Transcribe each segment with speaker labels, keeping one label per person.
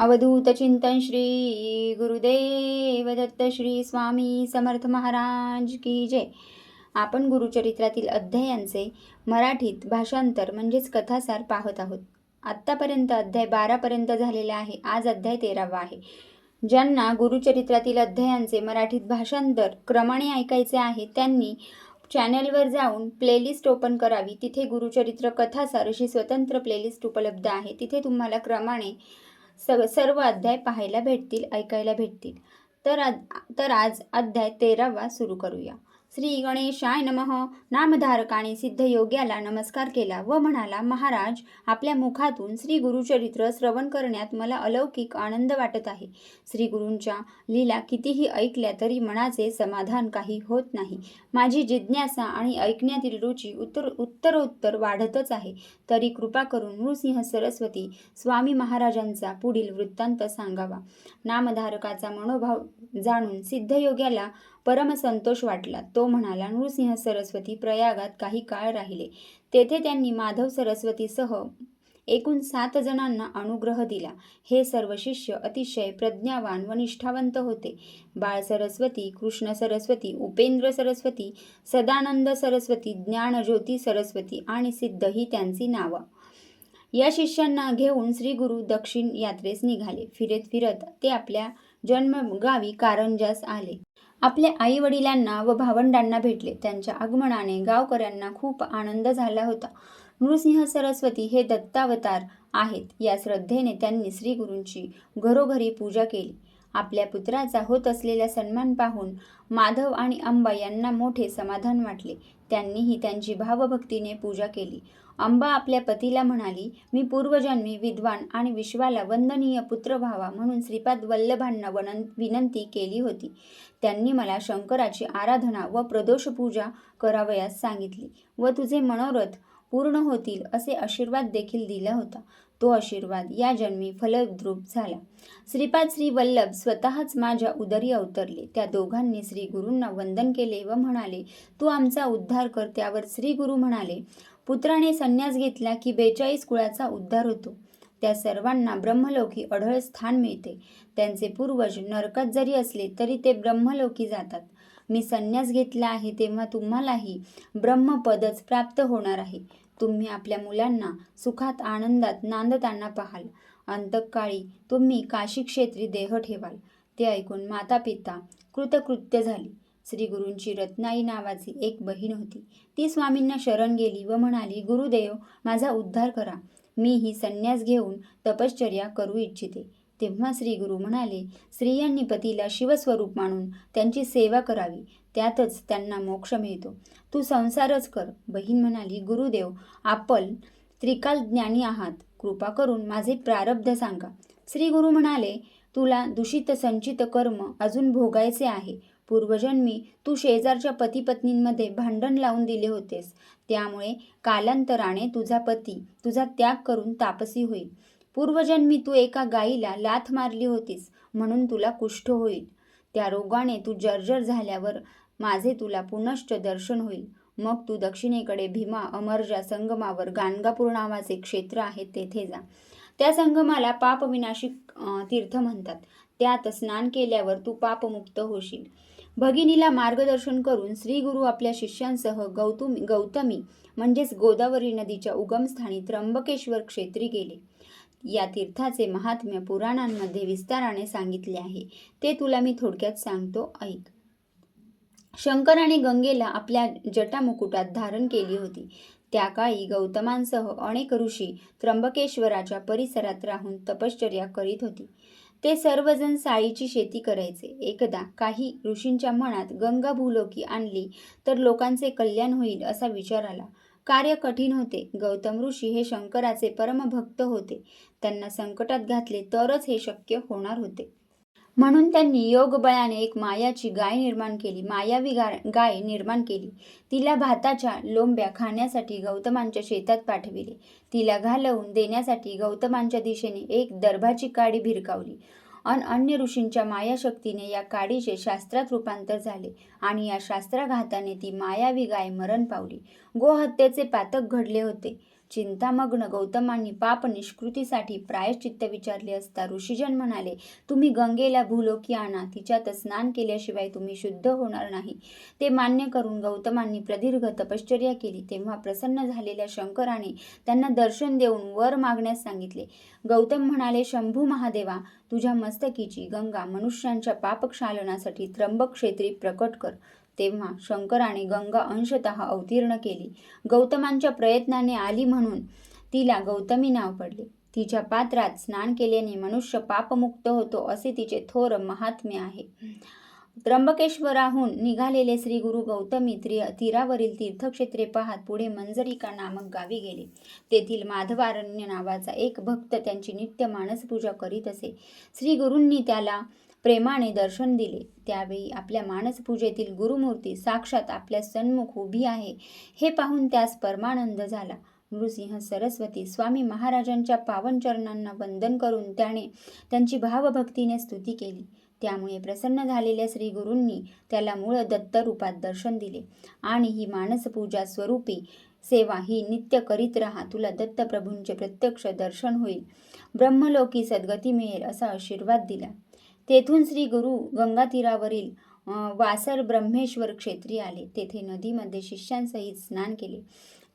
Speaker 1: अवधूत चिंतन श्री गुरुदेव दत्त श्री स्वामी समर्थ महाराज की जय. आपण गुरुचरित्रातील अध्यायांचे मराठीत भाषांतर म्हणजेच कथासार पाहत आहोत. आत्तापर्यंत अध्याय बारापर्यंत झालेला आहे. आज अध्याय तेरावा आहे. ज्यांना गुरुचरित्रातील अध्यायांचे मराठीत भाषांतर क्रमाने ऐकायचे आहे त्यांनी चॅनलवर जाऊन प्लेलिस्ट ओपन करावी. तिथे गुरुचरित्र कथासार अशी स्वतंत्र प्लेलिस्ट उपलब्ध आहे. तिथे तुम्हाला क्रमाने सग सर्व अध्याय पाहायला भेटतील ऐकायला भेटतील. तर आज तर आज अध्याय तेरावा सुरू करूया. श्री गणेशाय नमः. नामधारकाने सिद्धयोग्याला नमस्कार केला व म्हणाला महाराज आपल्या मुखातून श्री गुरुचरित्र श्रवण करण्यात मला अलौकिक आनंद वाटत आहे श्री गुरूंच्या लीला कितीही ऐकल्या तरी मनाचे समाधान काही होत नाही. माझी जिज्ञासा आणि ऐकण्यातील रुची उत्तर उत्तरोत्तर वाढतच आहे. तरी कृपा करून नृसिंह सरस्वती स्वामी महाराजांचा पुढील वृत्तांत सांगावा. नामधारकाचा मनोभाव जाणून सिद्धयोग्याला परमसंतोष वाटला. तो म्हणाला नृसिंह सरस्वती प्रयागात काही काळ राहिले. तेथे त्यांनी माधव सरस्वतीसह एकूण सात जणांना अनुग्रह दिला. हे सर्व शिष्य अतिशय प्रज्ञावान व निष्ठावंत होते. बाळ सरस्वती कृष्ण सरस्वती उपेंद्र सरस्वती सदानंद सरस्वती ज्ञानज्योती सरस्वती आणि सिद्ध ही त्यांची नावं. या शिष्यांना घेऊन श्री गुरु दक्षिण यात्रेस निघाले. फिरत फिरत ते आपल्या जन्मगावी कारंजास आले. आपल्या आई वडिलांना व भावंडांना भेटले. त्यांच्या आगमनाने गावकऱ्यांना खूप आनंद झाला होता. नृसिंह सरस्वती हे दत्तावतार आहेत. या श्रद्धेने त्यांनी श्री गुरूंची घरोघरी पूजा केली. आपल्या पुत्राचा होत असलेला सन्मान पाहून माधव आणि अंबा यांना मोठे समाधान वाटले. त्यांनीही त्यांची भावभक्तीने पूजा केली. अंबा आपल्या पतीला म्हणाली मी पूर्वजन्मी विद्वान आणि विश्वाला वंदनीय पुत्र व्हावा म्हणून श्रीपाद वल्लभांना वनं विनंती केली होती. त्यांनी मला शंकराची आराधना व प्रदोष पूजा करावयास सांगितली व तुझे मनोरथ पूर्ण होतील असे आशीर्वाद देखील दिला होता. तो आशीर्वाद या जन्मी फलद्रूप झाला. श्रीपाद श्री वल्लभ स्वतःच माझ्या उदरी अवतरले. त्या दोघांनी श्री गुरूंना वंदन केले व म्हणाले तू आमचा उद्धार कर. त्यावर श्री गुरु म्हणाले पुत्राने संन्यास घेतला की बेचाळीस कुळाचा उद्धार होतो. त्या सर्वांना ब्रह्मलोकी अढळ स्थान मिळते. त्यांचे पूर्वज नरकात जरी असले तरी ते ब्रह्मलोकी जातात. मी संन्यास घेतला आहे तेव्हा तुम्हालाही ब्रह्मपदच प्राप्त होणार आहे. तुम्ही आपल्या मुलांना सुखात आनंदात नांदताना पाहाल. अंतकाळी तुम्ही काशी क्षेत्री देह ठेवाल. ते ऐकून माता पिता कृतकृत्य झाली. श्री गुरूंची रत्नाई नावाची एक बहीण होती. ती स्वामींना शरण गेली व म्हणाली गुरुदेव माझा उद्धार करा. मी ही संन्यास घेऊन तपश्चर्या करू इच्छिते. तेव्हा श्री गुरु म्हणाले स्त्रियांनी पतीला शिवस्वरूप मानून त्यांची सेवा करावी. त्यातच त्यांना मोक्ष मिळतो. तू संसारच कर. बहीण म्हणाली गुरुदेव आपण त्रिकाल ज्ञानी आहात. कृपा करून माझे प्रारब्ध सांगा. श्री गुरु म्हणाले तुला दूषित संचित कर्म अजून भोगायचे आहे. पूर्वजन्मी तू शेजारच्या पतीपत्नींमध्ये भांडण लावून दिले होतेस. त्यामुळे कालांतराने तुझा पती तुझा त्याग करून तापसी होईल. पूर्वजन्मी तू एका गाईला लाथ मारली होतीस म्हणून तुला कुष्ठ होईल. त्या रोगाने तू जर्जर झाल्यावर माझे तुला पुनश्च दर्शन होईल. मग तू दक्षिणेकडे भीमा अमरजा संगमावर गाणगापूर नावाचे क्षेत्र आहे तेथे जा. त्या संगमाला पापविनाशी तीर्थ म्हणतात. त्यात स्नान केल्यावर तू पापमुक्त होशील. भगिनीला मार्गदर्शन करून श्री गुरु आपल्या शिष्यांसह गौतम गौतमी म्हणजेच गोदावरी नदीच्या उगमस्थानी त्र्यंबकेश्वर क्षेत्री गेले. या तीर्थाचे महात्म्य पुराणांमध्ये विस्ताराने सांगितले आहे. ते तुला मी थोडक्यात सांगतो. ऐक. शंकराने गंगेला आपल्या जटामुकुटात धारण केली होती. त्या काळी गौतमांसह अनेक ऋषी त्र्यंबकेश्वराच्या परिसरात राहून तपश्चर्या करीत होती. ते सर्वजण साळीची शेती करायचे. एकदा काही ऋषींच्या मनात गंगा भूलोकी आणली तर लोकांचे कल्याण होईल असा विचार आला. कार्य कठीण होते. गौतम ऋषी हे शंकराचे परमभक्त होते. त्यांना संकटात घातले तरच हे शक्य होणार होते. म्हणून त्यांनी योगबळाने एक मायाची गाय निर्माण केली. मायावी गा गाय निर्माण केली. तिला भाताच्या लोंब्या खाण्यासाठी गौतमांच्या शेतात पाठविले. तिला घालवून देण्यासाठी गौतमांच्या दिशेने एक दर्भाची काडी भिरकावली. अन अन्य ऋषींच्या मायाशक्तीने या काडीचे शास्त्रात रूपांतर झाले आणि या शास्त्राघाताने ती मायावी गाय मरण पावली. गोहत्येचे पातक घडले होते. चिंतामग्न गौतमांनी पाप निष्कृतीसाठी प्रायश्चित्त विचारले असता ऋषीजन म्हणाले तुम्ही गंगेला भूलोकी आणा तिच्यात स्नान केल्याशिवाय तुम्ही शुद्ध होणार नाही. ते मान्य करून गौतमांनी प्रदीर्घ तपश्चर्या केली. तेव्हा प्रसन्न झालेल्या शंकराने त्यांना दर्शन देऊन वर मागण्यास सांगितले. गौतम म्हणाले शंभू महादेवा तुझ्या मस्तकीची गंगा मनुष्यांच्या पापक्षालनासाठी त्र्यंबक क्षेत्री प्रकट कर. तेव्हा शंकराने गंगा अंशतः अवतीर्ण केली. गौतमांच्या प्रयत्नाने आली म्हणून तिला गौतमी नाव पडले. तिच्या पात्रात स्नान केल्याने मनुष्य पापमुक्त होतो असे तिचे थोर महात्म्य आहे. त्र्यंबकेश्वराहून निघालेले श्री गुरु गौतमी त्रि तीरावरील तीर्थक्षेत्रे पाहत पुढे मंजरिका नामक गावी गेले. तेथील माधवारण्य नावाचा एक भक्त त्यांची नित्य मानसपूजा करीत असे. श्री गुरूंनी त्याला प्रेमाने दर्शन दिले. त्यावेळी आपल्या मानसपूजेतील गुरुमूर्ती साक्षात आपल्या सन्मुख उभी आहे. हे पाहून त्यास परमानंद झाला. नृसिंह सरस्वती स्वामी महाराजांच्या पावन चरणांना वंदन करून त्याने त्यांची भावभक्तीने स्तुती केली. त्यामुळे प्रसन्न झालेल्या श्री गुरूंनी त्याला मूळ दत्त रूपात दर्शन दिले. आणि ही मानसपूजा स्वरूपी सेवा ही नित्य करीत राहा. तुला दत्तप्रभूंचे प्रत्यक्ष दर्शन होईल. ब्रह्मलोकी सद्गती मिळेल असा आशीर्वाद दिला. तेथून श्री गुरु गंगा तीरावरील वासर ब्रह्मेश्वर क्षेत्री आले. तेथे नदीमध्ये शिष्यांसहित स्नान केले.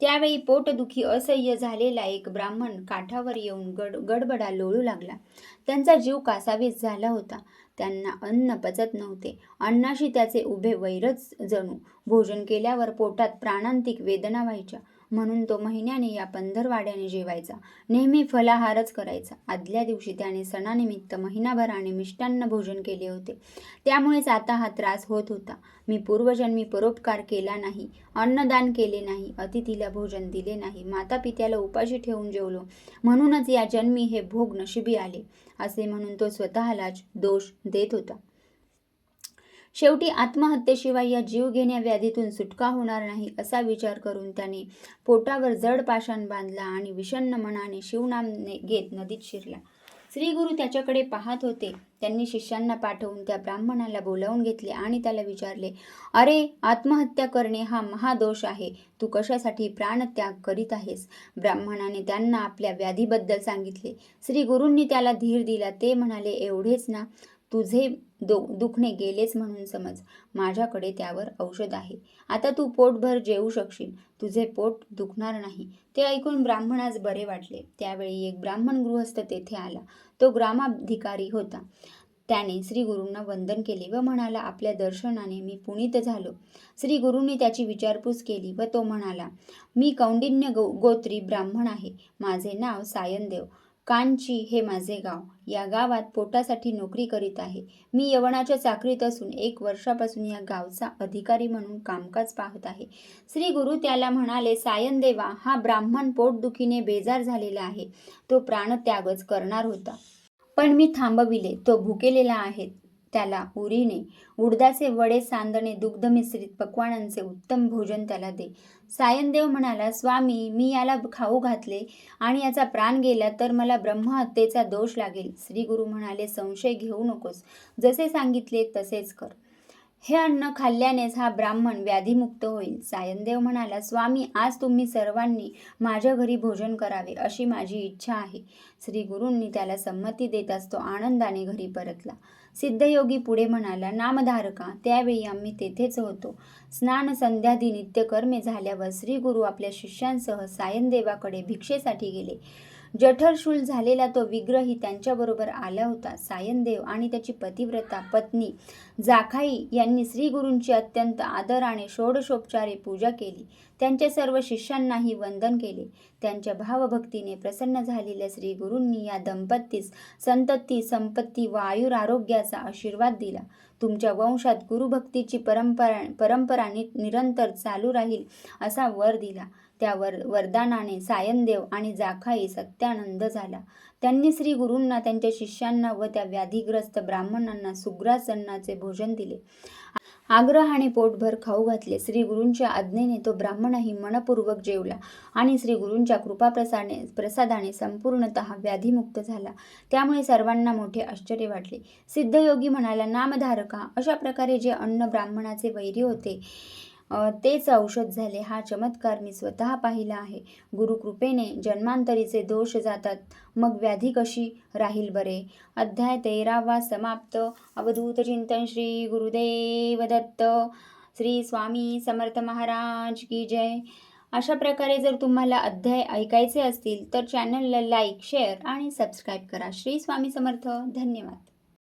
Speaker 1: त्यावेळी पोटदुखी असह्य झालेला एक ब्राह्मण काठावर येऊन गड गडबडा लोळू लागला. त्यांचा जीव कासावीस झाला होता. त्यांना अन्न पचत नव्हते. अन्नाशी त्याचे उभे वैरच जणू. भोजन केल्यावर पोटात प्राणांतिक वेदना व्हायच्या. म्हणून तो महिन्याने या पंधरवाड्याने जेवायचा. नेहमी फलाहारच करायचा. आदल्या दिवशी त्याने सणानिमित्त महिनाभराने मिष्टान्न भोजन केले होते. त्यामुळेच आता हा त्रास होत होता. मी पूर्वजन्मी परोपकार केला नाही अन्नदान केले नाही अतिथीला भोजन दिले नाही माता पित्याला उपाशी ठेवून जेवलो. म्हणूनच या जन्मी हे भोग नशिबी आले असे म्हणून तो स्वतःलाच दोष देत होता. शेवटी आत्महत्येशिवाय या जीवघेण्या व्याधीतून सुटका होणार नाही असा विचार करून त्याने पोटावर जड पाषाण बांधला आणि विषण्ण मनाने शिवनाम घेत नदीत शिरला. श्री गुरु त्याच्याकडे पाहत होते. त्यांनी शिष्यांना पाठवून त्या ब्राह्मणाला बोलावून घेतले आणि त्याला विचारले अरे आत्महत्या करणे हा महादोष आहे. तू कशासाठी प्राणत्याग करीत आहेस? ब्राह्मणाने त्यांना आपल्या व्याधीबद्दल सांगितले. श्री गुरूंनी त्याला धीर दिला. ते म्हणाले एवढेच ना. तुझे दु दुखणे गेलेच म्हणून समज. माझ्याकडे त्यावर औषध आहे. आता तू पोटभर जेवू शकशील. तुझे पोट दुखणार नाही. ते ऐकून ब्राह्मणास बरे वाटले. त्यावेळी एक ब्राह्मण गृहस्थ तेथे आला. तो ग्रामाधिकारी होता. त्याने श्री गुरूंना वंदन केले व म्हणाला आपल्या दर्शनाने मी पुणित झालो. श्री गुरूंनी त्याची विचारपूस केली व तो म्हणाला मी कौंडिन्य गो गोत्री ब्राह्मण आहे. माझे नाव सायनदेव. कांची हे माझे गाव. या गावात पोटासाठी नोकरी करीत आहे. मी यवनाच्या चाकरीत असून एक वर्षापासून या गावचा अधिकारी म्हणून कामकाज पाहत आहे. श्री गुरु त्याला म्हणाले सायनदेवा हा ब्राह्मण पोटदुखीने बेजार झालेला आहे. तो प्राणत्यागच करणार होता. पण मी थांबविले. तो भुकेलेला आहे. त्याला उरीने उडदाचे वडे सांदणे दुग्ध मिश्रित पक्वानांचे उत्तम भोजन त्याला दे. सायनदेव म्हणाला स्वामी मी याला खाऊ घातले आणि याचा प्राण गेला तर मला ब्रह्महत्येचा दोष लागेल. श्री गुरु म्हणाले संशय घेऊ नकोस. जसे सांगितले तसेच कर. हे अन्न खाल्ल्यानेच हा ब्राह्मण व्याधीमुक्त होईल सायनदेव म्हणाला स्वामी आज तुम्ही सर्वांनी माझ्या घरी भोजन करावे अशी माझी इच्छा आहे. श्री गुरूंनी त्याला संमती देताच तो आनंदाने घरी परतला. सिद्धयोगी पुढे म्हणाला नामधारका त्यावेळी आम्ही तेथेच होतो. स्नान संध्यादी नित्यकर्मे झाल्यावर श्री गुरु आपल्या शिष्यांसह सायनदेवाकडे भिक्षेसाठी गेले. जठरशूल झालेला तो विग्रही त्यांच्याबरोबर आला होता. सायनदेव आणि त्याची पतिव्रता पत्नी जाखाई यांनी श्रीगुरूंची अत्यंत आदराने षोडशोपचारे पूजा केली. त्यांच्या सर्व शिष्यांनाही वंदन केले. त्यांच्या भावभक्तीने प्रसन्न झालेल्या श्रीगुरूंनी या दंपतीस संतती संपत्ती व आयुरारोग्याचा आशीर्वाद दिला. तुमच्या वंशात गुरुभक्तीची परंपरा परंपरा नि निरंतर चालू राहील असा वर दिला. त्यावर वरदानाने सायनदेव आणि जाखाई सत्यानंद झाला. त्यांनी श्री गुरूंना त्यांच्या शिष्यांना व त्या व्याधीग्रस्त ब्राह्मणांना सुग्रासन्नाचे भोजन दिले. आग्रहाने पोटभर खाऊ घातले. श्री गुरूंच्या आज्ञेने तो ब्राह्मणही मनपूर्वक जेवला आणि श्री गुरूंच्या कृपाप्रसाने प्रसादाने संपूर्णत व्याधीमुक्त झाला. त्यामुळे सर्वांना मोठे आश्चर्य वाटले. सिद्धयोगी म्हणाला नामधारका अशा प्रकारे जे अन्न ब्राह्मणाचे वैरी होते तेच औषध झाले. हा चमत्कार मी स्वतः पाहिला आहे. गुरुकृपेने जन्मांतरीचे दोष जातात. मग व्याधी कशी राहील बरे? अध्याय तेरावा समाप्त. अवधूत चिंतन श्री गुरुदेव दत्त. श्री स्वामी समर्थ महाराज की जय. अशा प्रकारे जर तुम्हाला अध्याय ऐकायचे असतील तर चॅनलला लाईक शेअर आणि सबस्क्राईब करा. श्री स्वामी समर्थ. धन्यवाद.